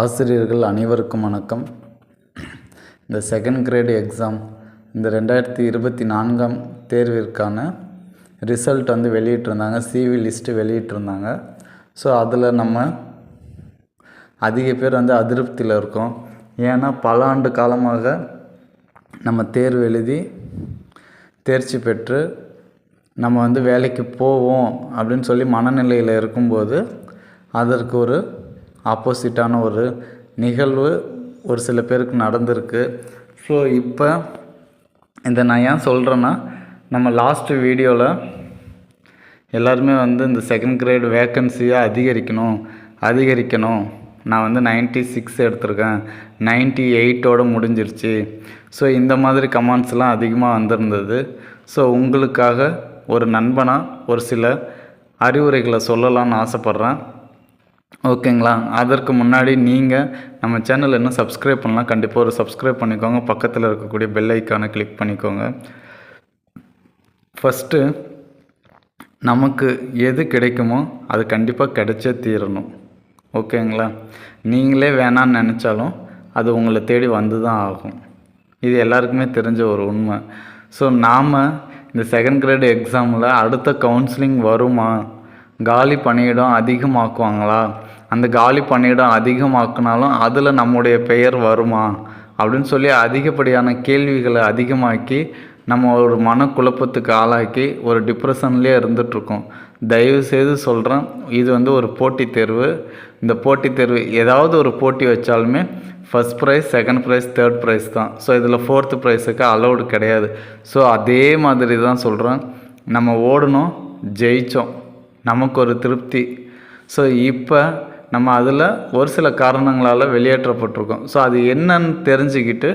ஆசிரியர்கள் அனைவருக்கும் வணக்கம். இந்த செகண்ட் கிரேடு எக்ஸாம் இந்த ரெண்டாயிரத்தி இருபத்தி நான்காம் தேர்விற்கான ரிசல்ட் வந்து வெளியிட்டிருந்தாங்க. சிவி லிஸ்ட்டு வெளியிட்டிருந்தாங்க. ஸோ அதில் நம்ம அதிக பேர் வந்து அதிருப்தியில் இருக்கோம். ஏன்னா பல ஆண்டு காலமாக நம்ம தேர்வு எழுதி தேர்ச்சி பெற்று நம்ம வந்து வேலைக்கு போவோம் அப்படின்னு சொல்லி மனநிலையில் இருக்கும்போது அதற்கு ஒரு ஆப்போசிட்டான ஒரு நிகழ்வு ஒரு சில பேருக்கு நடந்திருக்கு. ஸோ இப்போ இதை நான் ஏன் சொல்கிறேன்னா நம்ம லாஸ்ட்டு வீடியோவில் எல்லாருமே வந்து இந்த செகண்ட் கிரேட் வேக்கன்சியை அதிகரிக்கணும் அதிகரிக்கணும். நான் வந்து நைன்ட்டி சிக்ஸ் எடுத்திருக்கேன். நைன்ட்டி எயிட்டோடு முடிஞ்சிருச்சு. ஸோ இந்த மாதிரி கமெண்ட்ஸ்லாம் அதிகமாக வந்திருந்தது. ஸோ உங்களுக்காக ஒரு நண்பனாக ஒரு சில அறிவுரைகளை சொல்லலாம்னு ஆசைப்பட்றேன். ஓகேங்களா? அதற்கு முன்னாடி நீங்கள் நம்ம சேனல் இன்னும் சப்ஸ்கிரைப் பண்ணலாம் கண்டிப்பாக ஒரு சப்ஸ்கிரைப் பண்ணிக்கோங்க. பக்கத்தில் இருக்கக்கூடிய பெல் ஐக்கானை கிளிக் பண்ணிக்கோங்க. ஃபஸ்ட்டு நமக்கு எது கிடைக்குமோ அது கண்டிப்பாக கிடைச்சே தீரணும். ஓகேங்களா? நீங்களே வேணான்னு நினச்சாலும் அது உங்களை தேடி வந்து தான் ஆகும். இது எல்லாருக்குமே தெரிஞ்ச ஒரு உண்மை. ஸோ நாம் இந்த செகண்ட் கிரேடு எக்ஸாமில் அடுத்த கவுன்சிலிங் வருமா? காலி பணியிடம் அதிகமாக்குவாங்களா? அந்த காலி பணியிடம் அதிகமாக்குனாலும் அதில் நம்முடைய பெயர் வருமா? அப்படின்னு சொல்லி அதிகப்படியான கேள்விகளை அதிகமாக்கி நம்ம ஒரு மனக்குழப்பத்துக்கு ஆளாக்கி ஒரு டிப்ரெஷன்லேயே இருந்துகிட்ருக்கோம் தயவுசெய்து சொல்கிறேன் இது வந்து ஒரு போட்டித் தேர்வு. இந்த போட்டித் தேர்வு ஏதாவது ஒரு போட்டி வச்சாலுமே first prize second prize third prize தான். ஸோ இதில் ஃபோர்த்து ப்ரைஸுக்கு அலௌடு கிடையாது. ஸோ அதே மாதிரி தான் சொல்கிறேன் நம்ம ஓடணும் ஜெயித்தோம் நமக்கு ஒரு திருப்தி. ஸோ இப்போ நம்ம அதில் ஒரு சில காரணங்களால் வெளியேற்றப்பட்டிருக்கோம். ஸோ அது என்னன்னு தெரிஞ்சுக்கிட்டு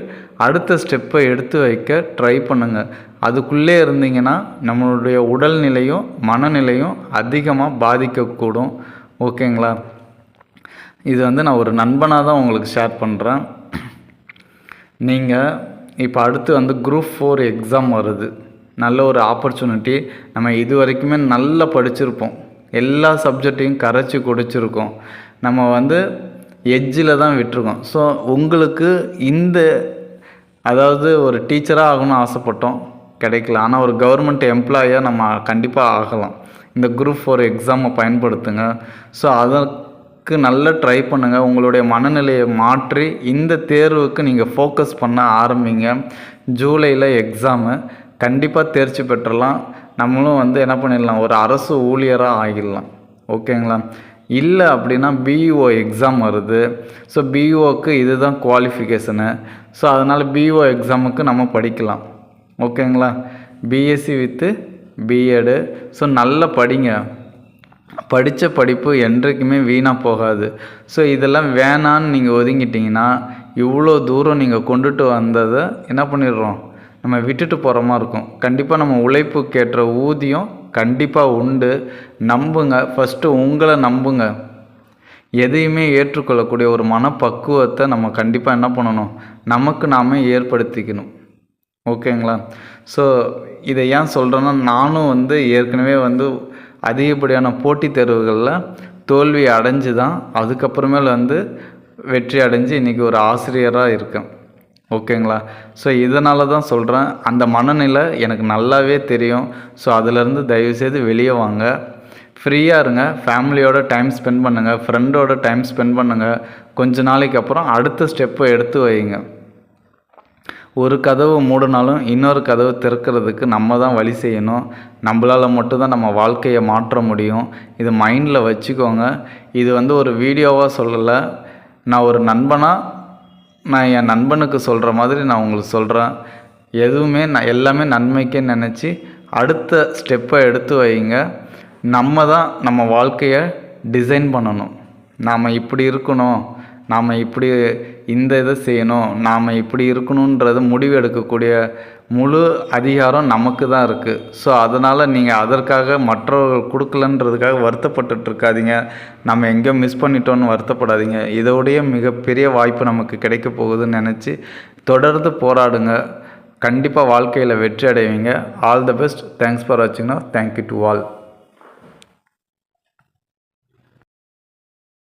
அடுத்த ஸ்டெப்பை எடுத்து வைக்க ட்ரை பண்ணுங்கள் அதுக்குள்ளே இருந்தீங்கன்னா நம்மளுடைய உடல்நிலையும் மனநிலையும் அதிகமாக பாதிக்கக்கூடும். ஓகேங்களா? இது வந்து நான் ஒரு நண்பனாக தான் உங்களுக்கு ஷேர் பண்ணுறேன் நீங்கள் இப்போ அடுத்து வந்து குரூப் ஃபோர் எக்ஸாம் வருது. நல்ல ஒரு ஆப்பர்ச்சுனிட்டி நம்ம இது வரைக்குமே நல்லா படிச்சிருப்போம். எல்லா சப்ஜெக்டையும் கரைச்சி குடிச்சிருக்கோம். நம்ம வந்து எஜ்ஜில் தான் விட்டுருக்கோம். ஸோ உங்களுக்கு இந்த அதாவது ஒரு டீச்சராக ஆகணும்னு ஆசைப்பட்டோம். கிடைக்கல. ஆனால் ஒரு கவர்மெண்ட் எம்ப்ளாயாக நம்ம கண்டிப்பாக ஆகலாம். இந்த குரூப் ஃபோர் எக்ஸாமை பயன்படுத்துங்க. ஸோ அதற்கு நல்லா ட்ரை பண்ணுங்கள் உங்களுடைய மனநிலையை மாற்றி இந்த தேர்வுக்கு நீங்கள் ஃபோக்கஸ் பண்ண ஆரம்பிங்க. ஜூலையில் எக்ஸாமு கண்டிப்பாக தேர்ச்சி பெற்றலாம். நம்மளும் வந்து என்ன பண்ணிடலாம் ஒரு அரசு ஊழியராக ஆகிடலாம். ஓகேங்களா? இல்லை அப்படின்னா பிஇஓ எக்ஸாம் வருது. ஸோ பிஇஓக்கு இதுதான் குவாலிஃபிகேஷனு ஸோ அதனால் பிஇஓ எக்ஸாமுக்கு நம்ம படிக்கலாம். ஓகேங்களா? பிஎஸ்சி வித்து பிஎடு ஸோ நல்லா படிங்க. படித்த படிப்பு என்றைக்குமே வீணாக போகாது. ஸோ இதெல்லாம் வேணான்னு நீங்கள் ஒதுங்கிட்டிங்கன்னா இவ்வளோ தூரம் நீங்கள் கொண்டுட்டு வந்ததை என்ன பண்ணிடுறோம்? நம்ம விட்டுட்டு போகிற மாதிரி இருக்கும். கண்டிப்பாக நம்ம உழைப்புக்கேற்ற ஊதியம் கண்டிப்பாக உண்டு. நம்புங்க. ஃபஸ்ட்டு உங்களை நம்புங்க. எதையுமே ஏற்றுக்கொள்ளக்கூடிய ஒரு மனப்பக்குவத்தை நம்ம கண்டிப்பாக என்ன பண்ணணும்? நமக்கு நாம் ஏற்படுத்திக்கணும். ஓகேங்களா? ஸோ இதை ஏன் சொல்கிறேன்னா நானும் வந்து ஏற்கனவே வந்து அதிகப்படியான போட்டித் தேர்வுகளில் தோல்வி அடைஞ்சு தான் அதுக்கப்புறமேல வந்து வெற்றி அடைஞ்சு இன்றைக்கி ஒரு ஆசிரியராக இருக்கேன். ஓகேங்களா? ஸோ இதனால தான் சொல்கிறேன் அந்த மனநிலை எனக்கு நல்லாவே தெரியும். ஸோ அதிலேருந்து தயவுசெய்து வெளியே வாங்க. ஃப்ரீயாக இருங்க. ஃபேமிலியோட டைம் ஸ்பெண்ட் பண்ணுங்கள் ஃப்ரெண்டோட டைம் ஸ்பெண்ட் பண்ணுங்கள் கொஞ்ச நாளைக்கு அப்புறம் அடுத்த ஸ்டெப்பை எடுத்து வைங்க. ஒரு கதவு மூடினாலும் இன்னொரு கதவு திறக்கிறதுக்கு நம்ம தான் வழி செய்யணும். நம்மளால் மட்டும்தான் நம்ம வாழ்க்கையை மாற்ற முடியும். இது மைண்டில் வச்சுக்கோங்க. இது வந்து ஒரு வீடியோவாக சொல்லலை. நான் ஒரு நண்பனாக நான் என் நண்பனுக்கு சொல்கிற மாதிரி நான் உங்களுக்கு சொல்கிறேன் எதுவுமே நான் எல்லாமே நன்மைக்கே நினச்சி அடுத்த ஸ்டெப்பை எடுத்து வைங்க. நம்ம தான் நம்ம வாழ்க்கையை டிசைன் பண்ணணும். நாம் இப்படி இருக்கணும். நாம் இப்படி இந்த இதை செய்யணும் நாம் இப்படி இருக்கணுன்றது முடிவு எடுக்கக்கூடிய முழு அதிகாரம் நமக்கு தான் இருக்குது ஸோ அதனால் நீங்கள் அதற்காக மற்றவர்கள் கொடுக்கலன்றதுக்காக வருத்தப்பட்டுட்டு இருக்காதீங்க நம்ம எங்கேயோ மிஸ் பண்ணிட்டோன்னு வருத்தப்படாதீங்க. இதோடைய மிகப்பெரிய வாய்ப்பு நமக்கு கிடைக்க போகுதுன்னு நினச்சி தொடர்ந்து போராடுங்க. கண்டிப்பாக வாழ்க்கையில் வெற்றி அடைவீங்க. All the best thanks for வாட்சிங்னா thank you to all